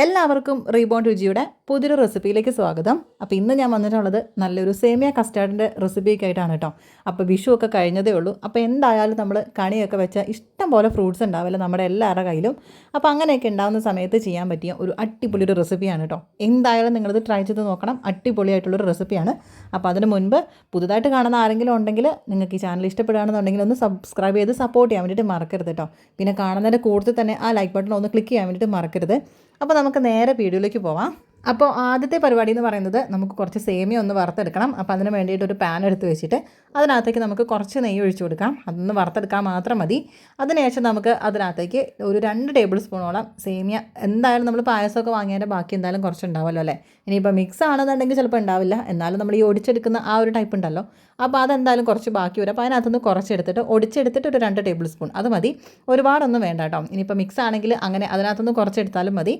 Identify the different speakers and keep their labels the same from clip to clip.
Speaker 1: എല്ലാവർക്കും റീബോൺ രുചിയുടെ പുതിയൊരു റെസിപ്പിയിലേക്ക് സ്വാഗതം. അപ്പോൾ ഇന്ന് ഞാൻ വന്നിട്ടുള്ളത് നല്ലൊരു സേമിയ കസ്റ്റാർഡിന്റെ റെസിപ്പിയൊക്കെ ആയിട്ടാണ് കേട്ടോ. അപ്പോൾ വിഷു ഒക്കെ കഴിഞ്ഞതേ ഉള്ളൂ. അപ്പോൾ എന്തായാലും നമ്മൾ കണിയൊക്കെ വെച്ച ഇഷ്ടം പോലെ ഫ്രൂട്ട്സ് ഉണ്ടാവില്ല നമ്മുടെ എല്ലാവരുടെ കയ്യിലും. അപ്പോൾ അങ്ങനെയൊക്കെ ഉണ്ടാകുന്ന സമയത്ത് ചെയ്യാൻ പറ്റിയ ഒരു അടിപൊളി ഒരു റെസിപ്പിയാണ് കേട്ടോ. എന്തായാലും നിങ്ങളിത് ട്രൈ ചെയ്ത് നോക്കണം. അടിപൊളിയായിട്ടുള്ളൊരു റെസിപ്പിയാണ്. അപ്പോൾ അതിന് മുൻപ് പുതുതായിട്ട് കാണുന്ന ആരെങ്കിലും ഉണ്ടെങ്കിൽ നിങ്ങൾക്ക് ഈ ചാനൽ ഇഷ്ടപ്പെടുകയാണെന്നുണ്ടെങ്കിൽ ഒന്ന് സബ്സ്ക്രൈബ് ചെയ്ത് സപ്പോർട്ട് ചെയ്യാൻ വേണ്ടിയിട്ട് മറക്കരുത് കേട്ടോ. പിന്നെ കാണുന്നതിന്റെ കൂടുതൽ തന്നെ ആ ലൈക്ക് ബട്ടൺ ഒന്ന് ക്ലിക്ക് ചെയ്യാൻ വേണ്ടിയിട്ട് മറക്കരുത്. അപ്പോൾ നമുക്ക് നേരെ വീഡിയോയിലേക്ക് പോവാം. അപ്പോൾ ആദ്യത്തെ പരിപാടി എന്ന് പറയുന്നത് നമുക്ക് കുറച്ച് സേമിയ ഒന്ന് വറുത്തെടുക്കണം. അപ്പോൾ അതിന് വേണ്ടിയിട്ട് ഒരു പാൻ എടുത്ത് വെച്ചിട്ട് അതിനകത്തേക്ക് നമുക്ക് കുറച്ച് നെയ്യ് ഒഴിച്ചു കൊടുക്കാം. അതൊന്ന് വറുത്തെടുക്കാൻ മാത്രം മതി. അതിനുശേഷം നമുക്ക് അതിനകത്തേക്ക് ഒരു രണ്ട് ടേബിൾ സ്പൂണോളം സേമിയ. എന്തായാലും നമ്മൾ പായസമൊക്കെ വാങ്ങിയതിന്റെ ബാക്കി എന്തായാലും കുറച്ച് ഉണ്ടാവുമല്ലോ അല്ലേ? ഇനിയിപ്പോൾ മിക്സ് ആണെന്നുണ്ടെങ്കിൽ ചിലപ്പോൾ ഉണ്ടാവില്ല. എന്നാലും നമ്മൾ ഈ ഒടിച്ചെടുക്കുന്ന ആ ഒരു ടൈപ്പ് ഉണ്ടല്ലോ. അപ്പോൾ അതെന്തായാലും കുറച്ച് ബാക്കി വരും. അപ്പോൾ അതിനകത്തുനിന്ന് കുറച്ചെടുത്തിട്ട് ഒടിച്ചെടുത്തിട്ട് ഒരു രണ്ട് ടേബിൾ സ്പൂൺ. അത് മതി. ഒരുപാടൊന്നും വേണ്ട കേട്ടോ. ഇനിയിപ്പോൾ മിക്സ് ആണെങ്കിൽ അങ്ങനെ അതിനകത്തുനിന്ന് കുറച്ചെടുത്താലും മതി.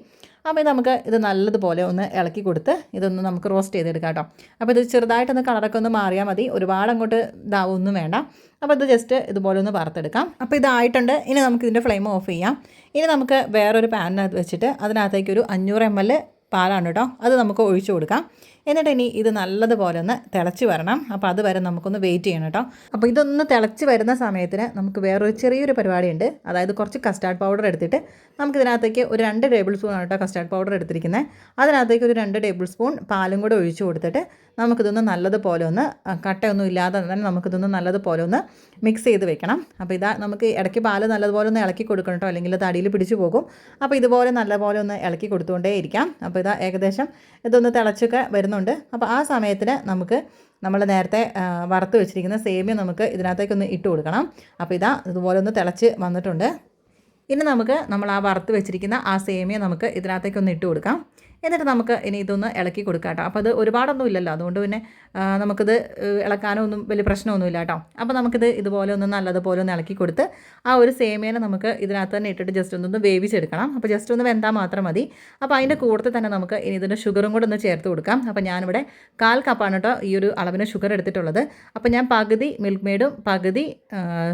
Speaker 1: അപ്പോൾ നമുക്ക് ഇത് നല്ലതുപോലെ ഒന്ന് ഇളക്കി കൊടുത്ത് ഇതൊന്ന് നമുക്ക് റോസ്റ്റ് ചെയ്തെടുക്കാം കേട്ടോ. അപ്പോൾ ഇത് ചെറുതായിട്ടൊന്ന് കളറൊക്കെ ഒന്ന് മാറിയാൽ മതി. ഒരുപാട് അങ്ങോട്ട് ഇതാവൊന്നും വേണ്ട. അപ്പോൾ ഇത് ജസ്റ്റ് ഇതുപോലെ ഒന്ന് വറുത്തെടുക്കാം. അപ്പോൾ ഇതായിട്ടുണ്ട്. ഇനി നമുക്ക് ഇതിന്റെ ഫ്ലെയിം ഓഫ് ചെയ്യാം. ഇനി നമുക്ക് വേറൊരു പാനിനകത്ത് വെച്ചിട്ട് അതിനകത്തേക്ക് ഒരു അഞ്ഞൂറ് എം എൽ പാലാണ് കേട്ടോ അത് നമുക്ക് ഒഴിച്ചു കൊടുക്കാം. എന്നിട്ട് ഇനി ഇത് നല്ലതുപോലെ ഒന്ന് തിളച്ച് വരണം. അപ്പോൾ അതുവരെ നമുക്കൊന്ന് വെയിറ്റ് ചെയ്യണം കേട്ടോ അപ്പോൾ ഇതൊന്ന് തിളച്ച് വരുന്ന സമയത്തിന് നമുക്ക് വേറൊരു ചെറിയൊരു പരിപാടിയുണ്ട്. അതായത് കുറച്ച് കസ്റ്റാർഡ് പൗഡർ എടുത്തിട്ട് നമുക്ക് ഇതിനകത്തേക്ക് ഒരു രണ്ട് ടേബിൾ സ്പൂൺ ആണ് കേട്ടോ കസ്റ്റാർഡ് പൗഡർ എടുത്തിരിക്കുന്നത്. അതിനകത്തേക്ക് ഒരു രണ്ട് ടേബിൾ സ്പൂൺ പാലും കൂടെ ഒഴിച്ചു കൊടുത്തിട്ട് നമുക്കിതൊന്ന് നല്ലതുപോലെ ഒന്ന് കട്ടയൊന്നും ഇല്ലാതെ തന്നെ നമുക്കിതൊന്ന് നല്ലതുപോലെ ഒന്ന് മിക്സ് ചെയ്ത് വെക്കണം. അപ്പോൾ ഇതാ നമുക്ക് ഇടയ്ക്ക് പാൽ നല്ലതുപോലെ ഒന്ന് ഇളക്കി കൊടുക്കണം കേട്ടോ അല്ലെങ്കിൽ തടിയിൽ പിടിച്ചു പോകും. അപ്പോൾ ഇതുപോലെ നല്ലപോലെ ഒന്ന് ഇളക്കി കൊടുത്തുകൊണ്ടേ ഇരിക്കാം അപ്പോൾ ഇതാ ഏകദേശം ഇതൊന്ന് തിളച്ചൊക്കെ വരുന്നുണ്ട്. അപ്പോൾ ആ സമയത്തിന് നമുക്ക് നമ്മൾ നേരത്തെ വറുത്ത് വെച്ചിരിക്കുന്ന സേമിയ നമുക്ക് ഇതിനകത്തേക്കൊന്ന് ഇട്ട് കൊടുക്കണം. അപ്പോൾ ഇതാ ഇതുപോലെ ഒന്ന് തിളച്ച് വന്നിട്ടുണ്ട്. ഇനി നമുക്ക് നമ്മൾ ആ വറുത്ത് വെച്ചിരിക്കുന്ന ആ സേമിയ നമുക്ക് ഇതിനകത്തേക്കൊന്ന് ഇട്ട് കൊടുക്കാം. എന്നിട്ട് നമുക്ക് ഇനി ഇതൊന്ന് ഇളക്കി കൊടുക്കാം കേട്ടോ. അപ്പോൾ അത് ഒരുപാടൊന്നും ഇല്ലല്ലോ. അതുകൊണ്ട് പിന്നെ നമുക്കിത് ഇളക്കാനോ ഒന്നും വലിയ പ്രശ്നമൊന്നുമില്ല കേട്ടോ. അപ്പോൾ നമുക്കിത് ഇതുപോലെ ഒന്ന് നല്ലതുപോലെ ഒന്ന് ഇളക്കി കൊടുത്ത് ആ ഒരു സേമിയനെ നമുക്ക് ഇതിനകത്ത് തന്നെ ഇട്ടിട്ട് ജസ്റ്റ് ഒന്നൊന്ന് വേവിച്ചെടുക്കണം. അപ്പോൾ ജസ്റ്റ് ഒന്ന് വെന്താൽ മാത്രം മതി. അപ്പോൾ അതിന്റെ കൂട്ടത്തിൽ തന്നെ നമുക്ക് ഇനി ഇതിന്റെ ഷുഗറും കൂടെ ഒന്ന് ചേർത്ത് കൊടുക്കാം. അപ്പോൾ ഞാനിവിടെ കാൽ കപ്പാണ് കേട്ടോ ഈ ഒരു അളവിന് ഷുഗർ എടുത്തിട്ടുള്ളത്. അപ്പോൾ ഞാൻ പകുതി മിൽക്ക് മെയ്ഡും പകുതി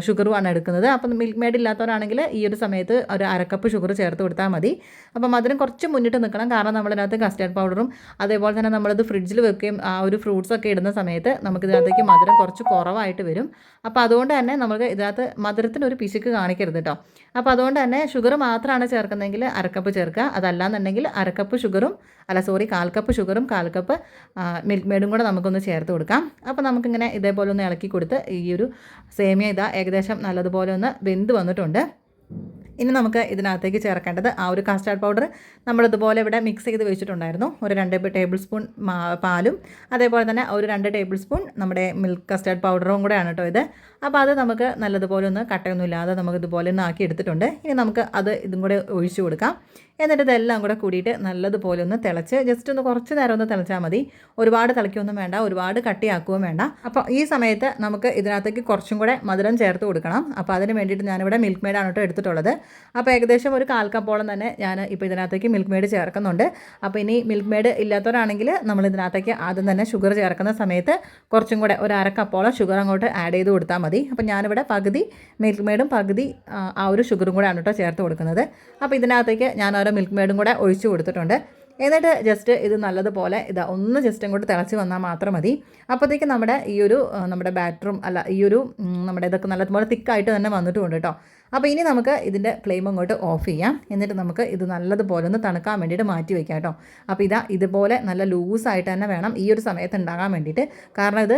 Speaker 1: ഷുഗറുമാണ് എടുക്കുന്നത്. അപ്പം മിൽക്ക് മെയ്ഡ് ഇല്ലാത്തവരാണെങ്കിൽ ഈ ഒരു സമയത്ത് ഒരു അരക്കപ്പ് ഷുഗർ ചേർത്ത് കൊടുത്താൽ മതി. അപ്പം അതിന് കുറച്ച് മുന്നിട്ട് നിൽക്കണം. കാരണം നമ്മളിനകത്ത് കസ്റ്റേർഡ് പൗഡറും അതേപോലെ തന്നെ നമ്മളത് ഫ്രിഡ്ജിൽ വെക്കുകയും ആ ഒരു ഫ്രൂട്ട്സ് ഒക്കെ ഇടുന്ന സമയത്ത് നമുക്ക് ഇതിനകത്തേക്ക് മധുരം കുറച്ച് കുറവായിട്ട് വരും. അപ്പോൾ അതുകൊണ്ട് തന്നെ നമുക്ക് ഇതിനകത്ത് മധുരത്തിന് ഒരു പിശുക്ക് കാണിക്കരുത് കേട്ടോ അപ്പോൾ അതുകൊണ്ട് തന്നെ ഷുഗർ മാത്രമാണ് ചേർക്കുന്നതെങ്കിൽ അരക്കപ്പ് ചേർക്കുക. അതല്ലാന്നുണ്ടെങ്കിൽ അരക്കപ്പ് ഷുഗറും അല്ല സോറി കാൽ കപ്പ് ഷുഗറും കാൽ കപ്പ് മിൽക്ക് മെയ്ഡും കൂടെ നമുക്കൊന്ന് ചേർത്ത് കൊടുക്കാം. അപ്പോൾ നമുക്കിങ്ങനെ ഇതേപോലെ ഒന്ന് ഇളക്കി കൊടുത്ത് ഈ ഒരു സേമിയ ഇതാ ഏകദേശം നല്ലതുപോലെ ഒന്ന് വെന്ത് വന്നിട്ടുണ്ട്. ഇനി നമുക്ക് ഇതിനകത്തേക്ക് ചേർക്കേണ്ടത് ആ ഒരു കാസ്റ്റാർഡ് പൗഡർ നമ്മളിതുപോലെ ഇവിടെ മിക്സ് ചെയ്ത് വെച്ചിട്ടുണ്ടായിരുന്നു. ഒരു രണ്ട് ടേബിൾ സ്പൂൺ പാലും അതേപോലെ തന്നെ ഒരു രണ്ട് ടേബിൾ സ്പൂൺ നമ്മുടെ മിൽക്ക് കസ്റ്റാർഡ് പൗഡറും കൂടെയാണ് കേട്ടോ ഇത്. അപ്പോൾ അത് നമുക്ക് നല്ലതുപോലെ ഒന്ന് കട്ടയൊന്നും ഇല്ലാതെ നമുക്ക് ഇതുപോലെ ഒന്ന് ആക്കി എടുത്തിട്ടുണ്ട്. ഇനി നമുക്ക് അത് ഇതും കൂടെ ഒഴിച്ചു കൊടുക്കാം. എന്നിട്ട് ഇതെല്ലാം കൂടെ കൂടിയിട്ട് നല്ലതുപോലെ ഒന്ന് തിളച്ച് ജസ്റ്റ് ഒന്ന് കുറച്ച് നേരം ഒന്ന് തിളച്ചാൽ മതി. ഒരുപാട് തിളയ്ക്കൊന്നും വേണ്ട ഒരുപാട് കട്ടിയാക്കുകയും വേണ്ട. അപ്പോൾ ഈ സമയത്ത് നമുക്ക് ഇതിനകത്തേക്ക് കുറച്ചും കൂടെ മധുരം ചേർത്ത് കൊടുക്കണം. അപ്പോൾ അതിന് വേണ്ടിയിട്ട് ഞാനിവിടെ മിൽക്ക് മെയ്ഡാണ് കേട്ടോ എടുത്തിട്ടുള്ളത്. അപ്പോൾ ഏകദേശം ഒരു കാൽ കപ്പോളം തന്നെ ഞാൻ ഇപ്പോൾ ഇതിനകത്തേക്ക് മിൽക്ക് മെയ്ഡ് ചേർക്കുന്നുണ്ട്. അപ്പോൾ ഇനി മിൽക്ക് മെയ്ഡ് ഇല്ലാത്തവരാണെങ്കിൽ നമ്മൾ ഇതിനകത്തേക്ക് ആദ്യം തന്നെ ഷുഗർ ചേർക്കുന്ന സമയത്ത് കുറച്ചും കൂടെ ഒരു അര കപ്പോളം ഷുഗർ അങ്ങോട്ട് ആഡ് ചെയ്ത് കൊടുത്താൽ മതി. അപ്പോൾ ഞാനിവിടെ പകുതി മിൽക്ക് മെയ്ഡും പകുതി ആ ഒരു ഷുഗറും കൂടെയാണ് കേട്ടോ ചേർത്ത് കൊടുക്കുന്നത്. അപ്പോൾ ഇതിനകത്തേക്ക് ഞാൻ ഓരോ മിൽക്ക് മെയ്ഡും കൂടെ ഒഴിച്ചു കൊടുത്തിട്ടുണ്ട്. എന്നിട്ട് ജസ്റ്റ് ഇത് നല്ലതുപോലെ ഇതാ ഒന്ന് ജസ്റ്റ് ഇങ്ങോട്ട് തിളച്ച് വന്നാൽ മാത്രം മതി. അപ്പോഴത്തേക്ക് നമ്മുടെ ഈ ഒരു നമ്മുടെ ബാറ്ററും അല്ല ഈ ഒരു നമ്മുടെ ഇതൊക്കെ നല്ലതുപോലെ തിക്കായിട്ട് തന്നെ വന്നിട്ടുമുണ്ട് കേട്ടോ അപ്പോൾ ഇനി നമുക്ക് ഇതിന്റെ ഫ്ലെയിം അങ്ങോട്ട് ഓഫ് ചെയ്യാം. എന്നിട്ട് നമുക്ക് ഇത് നല്ലതുപോലെ ഒന്ന് തണുക്കാൻ വേണ്ടിയിട്ട് മാറ്റി വയ്ക്കാം കേട്ടോ അപ്പോൾ ഇതാ ഇതുപോലെ നല്ല ലൂസായിട്ട് തന്നെ വേണം ഈ ഒരു സമയത്ത് ഉണ്ടാകാൻ വേണ്ടിയിട്ട്. കാരണം ഇത്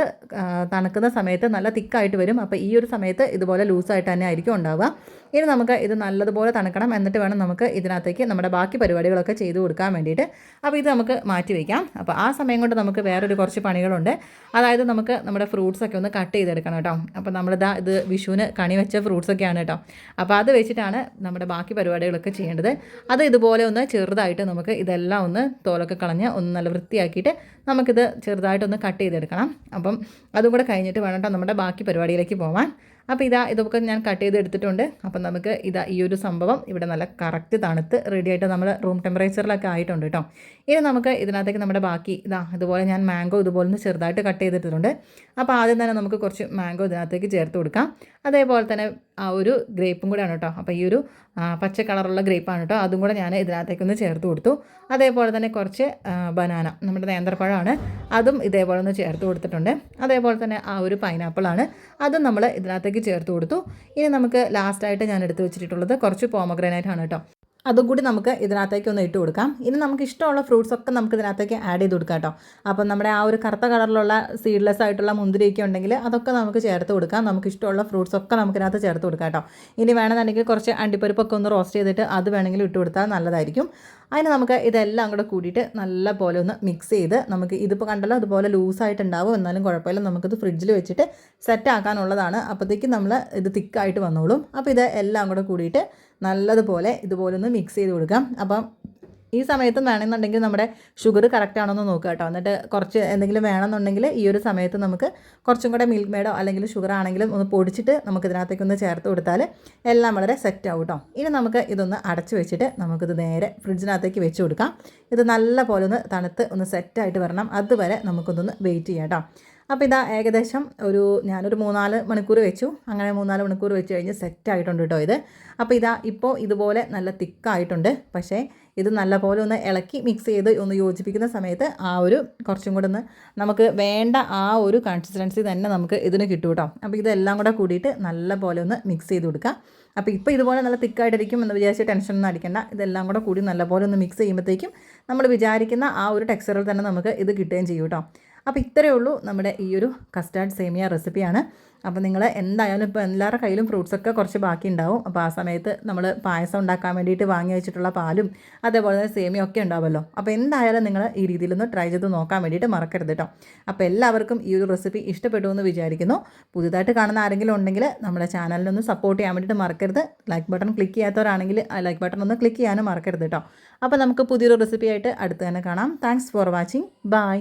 Speaker 1: തണുക്കുന്ന സമയത്ത് നല്ല തിക്കായിട്ട് വരും. അപ്പോൾ ഈ ഒരു സമയത്ത് ഇതുപോലെ ലൂസായിട്ട് തന്നെ ആയിരിക്കും ഉണ്ടാവുക. ഇനി നമുക്ക് ഇത് നല്ലതുപോലെ തണുക്കണം എന്നിട്ട് വേണം നമുക്ക് ഇതിനകത്തേക്ക് നമ്മുടെ ബാക്കി പരിപാടികളൊക്കെ ചെയ്തു കൊടുക്കാൻ വേണ്ടിയിട്ട്. അപ്പോൾ ഇത് നമുക്ക് മാറ്റി വയ്ക്കാം. അപ്പോൾ ആ സമയം കൊണ്ട് നമുക്ക് വേറൊരു കുറച്ച് പണികളുണ്ട്. അതായത് നമുക്ക് നമ്മുടെ ഫ്രൂട്ട്സൊക്കെ ഒന്ന് കട്ട് ചെയ്തെടുക്കണം കേട്ടോ. അപ്പോൾ നമ്മളിതാ ഇത് വിഷുവിന് കണി വെച്ച ഫ്രൂട്ട്സൊക്കെയാണ് കേട്ടോ. അപ്പോൾ അത് വെച്ചിട്ടാണ് നമ്മുടെ ബാക്കി പരിപാടികളൊക്കെ ചെയ്യേണ്ടത്. അത് ഇതുപോലെ ഒന്ന് ചെറുതായിട്ട് നമുക്ക് ഇതെല്ലാം ഒന്ന് തോലൊക്കെ കളഞ്ഞ് ഒന്ന് നല്ല വൃത്തിയാക്കിയിട്ട് നമുക്കിത് ചെറുതായിട്ടൊന്ന് കട്ട് ചെയ്തെടുക്കണം. അപ്പം അതും കൂടെ കഴിഞ്ഞിട്ട് വേണം കേട്ടോ നമ്മുടെ ബാക്കി പരിപാടിയിലേക്ക് പോകാൻ അപ്പോൾ ഇതാ ഇതൊക്കെ ഞാൻ കട്ട് ചെയ്ത് എടുത്തിട്ടുണ്ട്. അപ്പം നമുക്ക് ഇതാ ഈ ഒരു സംഭവം ഇവിടെ നല്ല കറക്റ്റ് തണുത്ത് റെഡി ആയിട്ട് നമ്മൾ റൂം ടെമ്പറേച്ചറിലൊക്കെ ആയിട്ടുണ്ട് കേട്ടോ ഇനി നമുക്ക് ഇതിനകത്തേക്ക് നമ്മുടെ ബാക്കി ഇതാ ഇതുപോലെ ഞാൻ മാംഗോ ഇതുപോലെ ഒന്ന് ചെറുതായിട്ട് കട്ട് ചെയ്തിട്ടുണ്ട് അപ്പോൾ ആദ്യം തന്നെ നമുക്ക് കുറച്ച് മാംഗോ ഇതിനകത്തേക്ക് ചേർത്ത് കൊടുക്കാം. അതേപോലെ തന്നെ ആ ഒരു ഗ്രേപ്പും കൂടെയാണ് കേട്ടോ. അപ്പോൾ ഈ ഒരു പച്ച കളറുള്ള ഗ്രേപ്പാണ് കേട്ടോ. അതും കൂടെ ഞാൻ ഇതിനകത്തേക്കൊന്ന് ചേർത്ത് കൊടുത്തു. അതേപോലെ തന്നെ കുറച്ച് ബനാന നമ്മുടെ നേന്ത്രപ്പഴമാണ്. അതും ഇതേപോലെ ഒന്ന് ചേർത്ത് കൊടുത്തിട്ടുണ്ട്. അതേപോലെ തന്നെ ആ ഒരു പൈനാപ്പിളാണ് അതും നമ്മൾ ഇതിനകത്തേക്ക് ചേർത്ത് കൊടുത്തു. ഇനി നമുക്ക് ലാസ്റ്റായിട്ട് ഞാൻ എടുത്ത് വെച്ചിട്ടുള്ളത് കുറച്ച് പോമഗ്രനൈറ്റ് ആണ് കേട്ടോ. അതും കൂടി നമുക്ക് ഇതിനകത്തേക്ക് ഒന്ന് ഇട്ട് കൊടുക്കാം. ഇനി നമുക്ക് ഇഷ്ടമുള്ള ഫ്രൂട്ട്സ് ഒക്കെ നമുക്ക് ഇതിനകത്തേക്ക് ആഡ് ചെയ്ത് കൊടുക്കാം കേട്ടോ. അപ്പം നമ്മുടെ ആ ഒരു കറുത്ത കളറിലുള്ള സീഡ്ലെസ് ആയിട്ടുള്ള മുന്തിരിയൊക്കെ ഉണ്ടെങ്കിൽ അതൊക്കെ നമുക്ക് ചേർത്ത് കൊടുക്കാം. നമുക്ക് ഇഷ്ടമുള്ള ഫ്രൂട്ട്സ് ഒക്കെ നമുക്ക് ഇതിനകത്ത് ചേർത്ത് കൊടുക്കാം കേട്ടോ. ഇനി വേണമെന്നുണ്ടെങ്കിൽ കുറച്ച് അണ്ടിപ്പരിപ്പൊക്കെ ഒന്ന് റോസ്റ്റ് ചെയ്തിട്ട് അത് വേണമെങ്കിൽ ഇട്ട് കൊടുത്താൽ നല്ലതായിരിക്കും. അതിന് നമുക്ക് ഇതെല്ലാം കൂടെ കൂടിയിട്ട് നല്ല പോലെ ഒന്ന് മിക്സ് ചെയ്ത് നമുക്ക് ഇതിപ്പോൾ കണ്ടല്ലോ അതുപോലെ ലൂസായിട്ടുണ്ടാവും. എന്നാലും കുഴപ്പമില്ല. നമുക്കിത് ഫ്രിഡ്ജിൽ വെച്ചിട്ട് സെറ്റ് ആക്കാനുള്ളതാണ്. അപ്പോഴത്തേക്കും നമ്മൾ ഇത് തിക്കായിട്ട് വന്നോളും. അപ്പോൾ ഇത് എല്ലാം കൂടെ കൂടിയിട്ട് നല്ലതുപോലെ ഇതുപോലെ ഒന്ന് മിക്സ് ചെയ്ത് കൊടുക്കാം. അപ്പം ഈ സമയത്തും വേണമെന്നുണ്ടെങ്കിൽ നമ്മുടെ ഷുഗർ കറക്റ്റ് ആണോ എന്ന് നോക്കുക കേട്ടോ. എന്നിട്ട് കുറച്ച് എന്തെങ്കിലും വേണമെന്നുണ്ടെങ്കിൽ ഈ ഒരു സമയത്ത് നമുക്ക് കുറച്ചും കൂടെ മിൽക്ക് മേഡോ അല്ലെങ്കിൽ ഷുഗർ ആണെങ്കിലും ഒന്ന് പൊടിച്ചിട്ട് നമുക്ക് ഇതിനകത്തേക്ക് ഒന്ന് ചേർത്ത് കൊടുത്താൽ എല്ലാം വളരെ സെറ്റ് ആവും കേട്ടോ ഇനി നമുക്ക് ഇതൊന്ന് അടച്ചു വെച്ചിട്ട് നമുക്കിത് നേരെ ഫ്രിഡ്ജിനകത്തേക്ക് വെച്ച് കൊടുക്കാം. ഇത് നല്ല പോലെ ഒന്ന് തണുത്ത് ഒന്ന് സെറ്റായിട്ട് വരണം. അതുവരെ നമുക്കൊന്ന് വെയിറ്റ് ചെയ്യാം കേട്ടോ അപ്പോൾ ഇതാ ഏകദേശം ഒരു ഞാനൊരു മൂന്നാൽ മണിക്കൂർ വെച്ചു. അങ്ങനെ മൂന്നാൽ മണിക്കൂർ വെച്ച് കഴിഞ്ഞ് സെറ്റായിട്ടുണ്ട് കേട്ടോ ഇത്. അപ്പോൾ ഇതാ ഇപ്പോൾ ഇതുപോലെ നല്ല തിക്കായിട്ടുണ്ട് പക്ഷേ ഇത് നല്ലപോലെ ഒന്ന് ഇളക്കി മിക്സ് ചെയ്ത് ഒന്ന് യോജിപ്പിക്കുന്ന സമയത്ത് ആ ഒരു കുറച്ചും കൂടെ ഒന്ന് നമുക്ക് വേണ്ട ആ ഒരു കൺസിസ്റ്റൻസി തന്നെ നമുക്ക് ഇതിന് കിട്ടും കേട്ടോ. അപ്പോൾ ഇതെല്ലാം കൂടെ കൂടിയിട്ട് നല്ലപോലെ ഒന്ന് മിക്സ് ചെയ്ത് കൊടുക്കുക അപ്പോൾ ഇപ്പോൾ ഇതുപോലെ നല്ല തിക്കായിട്ടിരിക്കും എന്ന് വിചാരിച്ച് ടെൻഷൻ ഒന്നും അടിക്കേണ്ട. ഇതെല്ലാം കൂടെ കൂടി നല്ലപോലെ ഒന്ന് മിക്സ് ചെയ്യുമ്പോഴത്തേക്കും നമ്മൾ വിചാരിക്കുന്ന ആ ഒരു ടെക്സ്ചറിൽ തന്നെ നമുക്ക് ഇത് കിട്ടുകയും ചെയ്യും കേട്ടോ. അപ്പോൾ ഇത്രയേ ഉള്ളൂ നമ്മുടെ ഈ ഒരു കസ്റ്റാർഡ് സേമിയ റെസിപ്പിയാണ് അപ്പോൾ നിങ്ങൾ എന്തായാലും ഇപ്പോൾ എല്ലാവരുടെ കയ്യിലും ഫ്രൂട്ട്സൊക്കെ കുറച്ച് ബാക്കി ഉണ്ടാവും. അപ്പോൾ ആ സമയത്ത് നമ്മൾ പായസം ഉണ്ടാക്കാൻ വേണ്ടിയിട്ട് വാങ്ങി വെച്ചിട്ടുള്ള പാലും അതേപോലെ തന്നെ സേമിയ ഒക്കെ ഉണ്ടാവുമല്ലോ അപ്പോൾ എന്തായാലും നിങ്ങൾ ഈ രീതിയിലൊന്ന് ട്രൈ ചെയ്ത് നോക്കാൻ വേണ്ടിയിട്ട് മറക്കരുത് കേട്ടോ അപ്പോൾ എല്ലാവർക്കും ഈ ഒരു റെസിപ്പി ഇഷ്ടപ്പെട്ടു എന്ന് വിചാരിക്കുന്നു. പുതുതായിട്ട് കാണുന്ന ആരെങ്കിലും ഉണ്ടെങ്കിൽ നമ്മുടെ ചാനലിനൊന്ന് സപ്പോർട്ട് ചെയ്യാൻ വേണ്ടിയിട്ട് മറക്കരുത്. ലൈക്ക് ബട്ടൺ ക്ലിക്ക് ചെയ്യാത്തവരാണെങ്കിൽ ആ ലൈക്ക് ബട്ടൺ ഒന്ന് ക്ലിക്ക് ചെയ്യാനും മറക്കരുത് കേട്ടോ അപ്പോൾ നമുക്ക് പുതിയൊരു റെസിപ്പിയായിട്ട് അടുത്ത് തന്നെ കാണാം. Thanks for watching bye